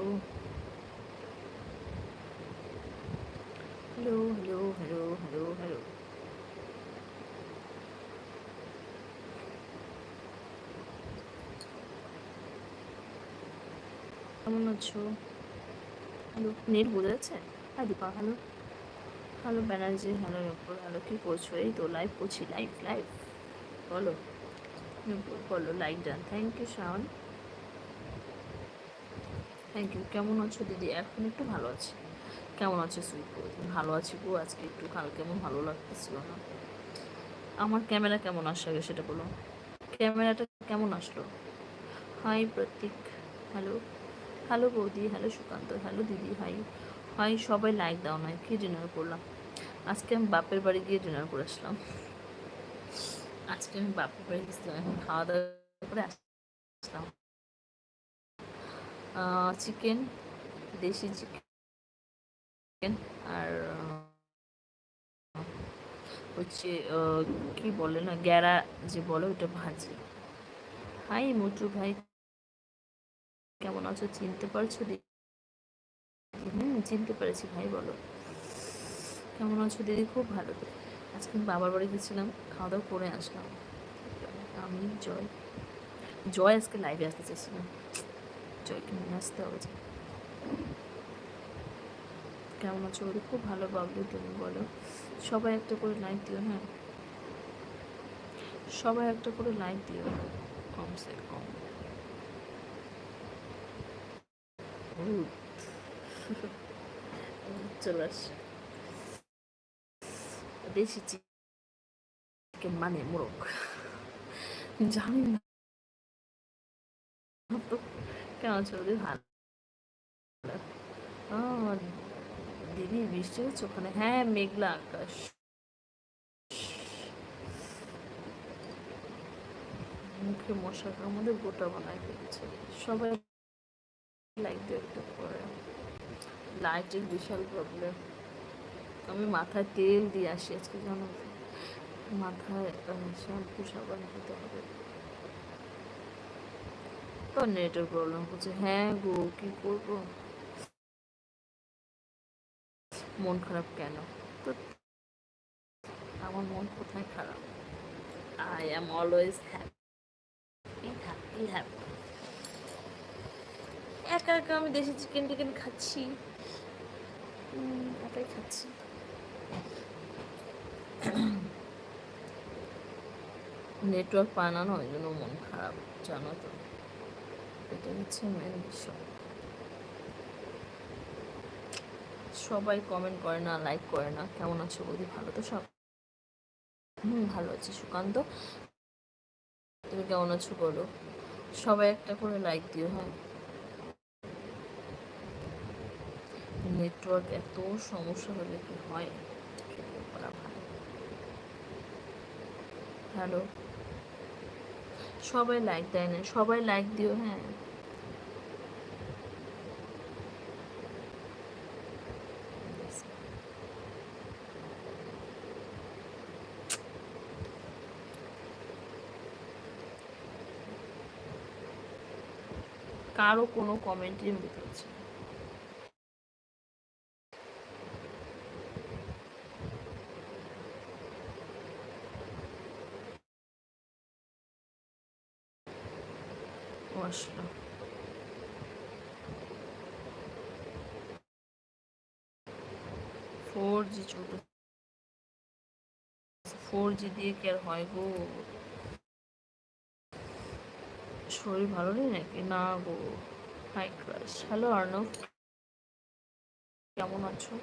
hello. Hello hello hello hello hello. কেমন আছো? Hello net বোঝা যাচ্ছে? হ্যাঁ Dipa hello hello Banerjee hello Nupur hello কী করছ? এই তো লাইভ করছি লাইভ লাইভ বলো। নূপুর বলো like done thank you Shaon thank you কেমন আছো দিদি? এখন একটু ভালো আছি। কেমন আছো সুইট ভালো আছি গো আজকে একটু কাল কেমন ভালো লাগতেছিল না। আমার ক্যামেরা কেমন আসে আগে সেটা বলো? ক্যামেরাটা কেমন আসলো? হাই প্রতীক। হ্যালো হ্যালো বৌদি হ্যালো সুকান্ত হ্যালো দিদি হাই হাই সবাই লাইক দাও নয় কি ডিনার করলাম। আজকে আমি বাপের বাড়ি গিয়ে ডিনার করে আসলাম। আজকে আমি বাপের বাড়ি গেছিলাম এখন খাওয়া দাওয়া করে আসলাম। চিকেন দেশি চিকেন আর হচ্ছে কি বলে না, গ্যারা যে বলে ওটা ভাজি। হাই মুটু ভাই, কেমন আছো? চিনতে পারছ দিদি হুম, চিনতে পেরেছি ভাই, বলো। কেমন আছো দিদি? খুব ভালো। আজকে বাবার বাড়ি গেছিলাম খাওয়া দাওয়া করে আসলাম। আমি, জয় জয় আজকে লাইভে আসতে চাইছিলাম। জয়কে নিয়ে আসতে হবে। কেমন আছো বলি খুব ভালো বাবলু, তুমি বলো। সবাই একটা করে লাইক দিও হ্যাঁ? সবাই একটা করে লাইক দিও, কমসে কম। চলে আসছে দেশি মানে মোরগ। জানি না। কেমন চলবে ভালো দিদি, বৃষ্টি হচ্ছে ওখানে? হ্যাঁ মেঘলা আকাশ। মুখে মশার মধ্যে গোটা বানায় ফেলেছে। সবাই লাইক দিয়ে একটা করে। লাইটের বিশাল প্রবলেম আমি মাথায় তেল দিয়ে আসি আজকে, জানো? মাথায় শ্যাম্পু সাবান দিতে হবে। তো নেটের প্রবলেম হচ্ছে। হ্যাঁ গো, কি করব? মন খারাপ কেন? তো আমার মন কোথায় খারাপ? I am always happy happy happy একা একা আমি দেশি চিকেন টিকেন খাচ্ছি। একাই খাচ্ছি। নেটওয়ার্ক পায় না ওই জন্য মন খারাপ, জানো তো। এটা হচ্ছে মেন বিষয় সবাই কমেন্ট করে না লাইক করে না। কেমন আছো বৌদি? ভালো তো সব? হুম, ভালো আছি সুকান্ত। তুমি কেমন আছো বলো? সবাই একটা করে লাইক দিও হ্যাঁ। নেটওয়ার্ক এত সমস্যা হলে কি হয়? হ্যালো সবাই লাইক দেয় না সবাই লাইক দিও হ্যাঁ। কারও কোনো কমেন্টই আমি আসলো ফোর জি জি দিয়ে কি আর হয় গো? শরীর ভালো নেই নাকি? না গো। Hi crush. হ্যালো অর্ণব কেমন আছো?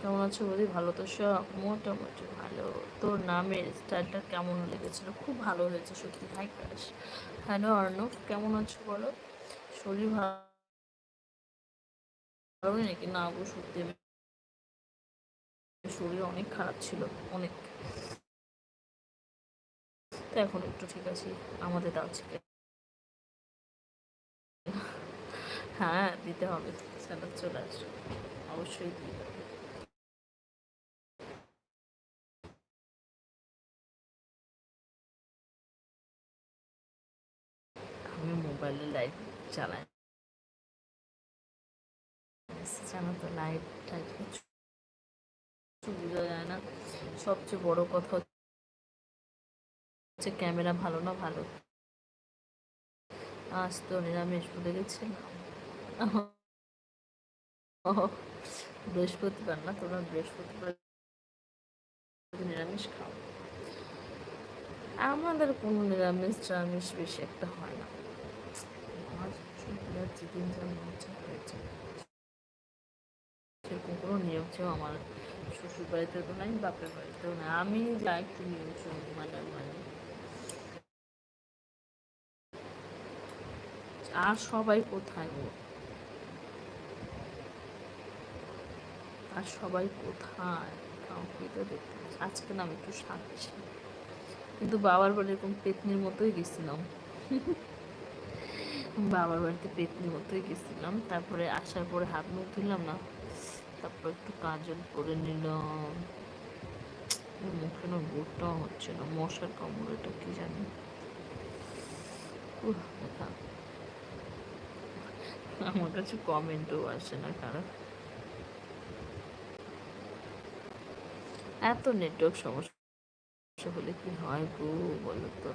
কেমন আছো বলি ভালো তো সব? মোটামুটি ভালো। তোর নামের স্টাইলটা কেমন লেগেছিলো? খুব ভালো হয়েছে, সত্যি। High crush. হ্যালো, অর্ণব, কেমন আছো বলো? শরীর ভালো নাকি? না গো, সত্যি। শরীর অনেক খারাপ ছিল, অনেক। তো এখন একটু ঠিক আছে, আমাদের দাও চিকেন হ্যাঁ দিতে হবে। স্যালাড চলে আসবে অবশ্যই দিতে মোবাইলে যায় না। সবচেয়ে বড় কথা হচ্ছে ক্যামেরা ভালো না, ভালো। আজ তো নিরামিষ ভুলে গেছিলাম। বৃহস্পতিবার না, তোমরা বৃহস্পতিবার নিরামিষ খাও। আমাদের কোনো নিরামিষ টামিষ বেশি একটা হয় না। নাই আমি একটু নিয়ম আর সবাই কোথায়? আর সবাই কোথায়? কাউকে তো দেখতে আজকে না আমি একটু ছিল কিন্তু বাবার বলে এরকম পেতনির মতোই গেছিলাম। বাবার বাড়িতে পেতনির মতোই গেছিলাম, তারপরে আসার পরে হাত মুখ ধুলাম না, তারপর একটু কাজল করে নিলাম। মুখে না গোটাও হচ্ছে না, মশার কামড়েটা কি জানি। আমার কাছে কমেন্টও আসে না কারও এত নেটওয়ার্ক সমস্যা হলে কি হয় গো বলো তো?